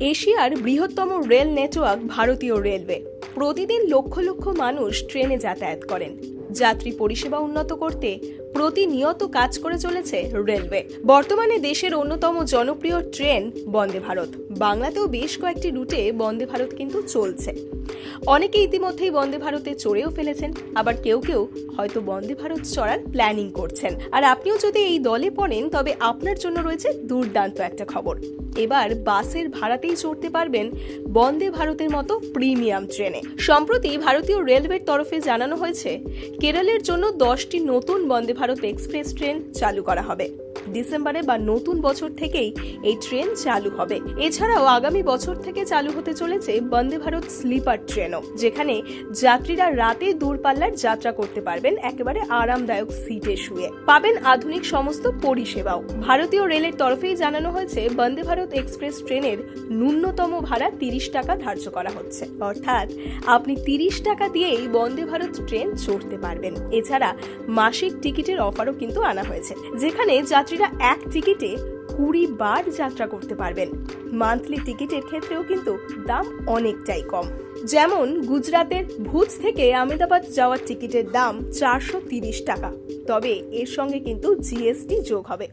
এশিয়ার বৃহত্তম rail network ভারতীয় রেলওয়ে। প্রতিদিন লক্ষ লক্ষ মানুষ ট্রেনে যাতায়াত করেন। যাত্রী পরিষেবা উন্নত করতে প্রতিনিয়ত কাজ করে চলেছে রেলওয়ে। বর্তমানে দেশের অন্যতম জনপ্রিয় ট্রেন বন্দে ভারত। বাংলাতেও বেশ কয়েকটি রুটে বন্দে ভারত কিন্তু চলছে। অনেকে ইতিমধ্যেই বন্দে ভারতে চড়েও ফেলেছেন, আবার কেউ কেউ হয়তো বন্দে ভারত চড়ার প্ল্যানিং করছেন। আর আপনিও যদি এই দলে পড়েন, তবে আপনার জন্য রয়েছে দুর্দান্ত একটা খবর। এবার বাসের ভাড়াতেই চড়তে পারবেন বন্দে ভারতের মতো প্রিমিয়াম ট্রেনে সম্প্রতি ভারতীয় রেলওয়ের তরফে জানানো হয়েছে, কেরলের জন্য দশটি নতুন বন্দে ভারত এক্সপ্রেস ট্রেন চালু করা হবে। ডিসেম্বরে বা নতুন বছর থেকেই এই ট্রেন চালু হবে। এছাড়াও আগামী বছর থেকে চালু হতে চলেছে বন্দে ভারত স্লিপার ট্রেনও, যেখানে যাত্রীরা রাতে দূরপাল্লার যাত্রা করতে পারবেন একেবারে আরামদায়ক সিটে শুয়ে। পাবেন আধুনিক সমস্ত পরিষেবাও। ভারতীয় রেলের তরফেই জানানো হয়েছে, বন্দে ভারত এক্সপ্রেস ট্রেনের ন্যূনতম ভাড়া তিরিশ টাকা ধার্য করা হচ্ছে। অর্থাৎ আপনি তিরিশ টাকা দিয়েই বন্দে ভারত ট্রেন চড়তে পারবেন। এছাড়া মাসিক টিকিটের অফারও কিন্তু আনা হয়েছে, যেখানে যাত্রীরা এক টিকিটে কুড়ি বার যাত্রা করতে পারবেন। মান্থলি টিকিটের ক্ষেত্রেও কিন্তু দাম অনেকটাই কম। যেমন গুজরাতের ভুজ থেকে আমেদাবাদ যাওয়ার টিকিটের দাম চারশো টাকা। তবে এর সঙ্গে কিন্তু জিএসটি যোগ হবে।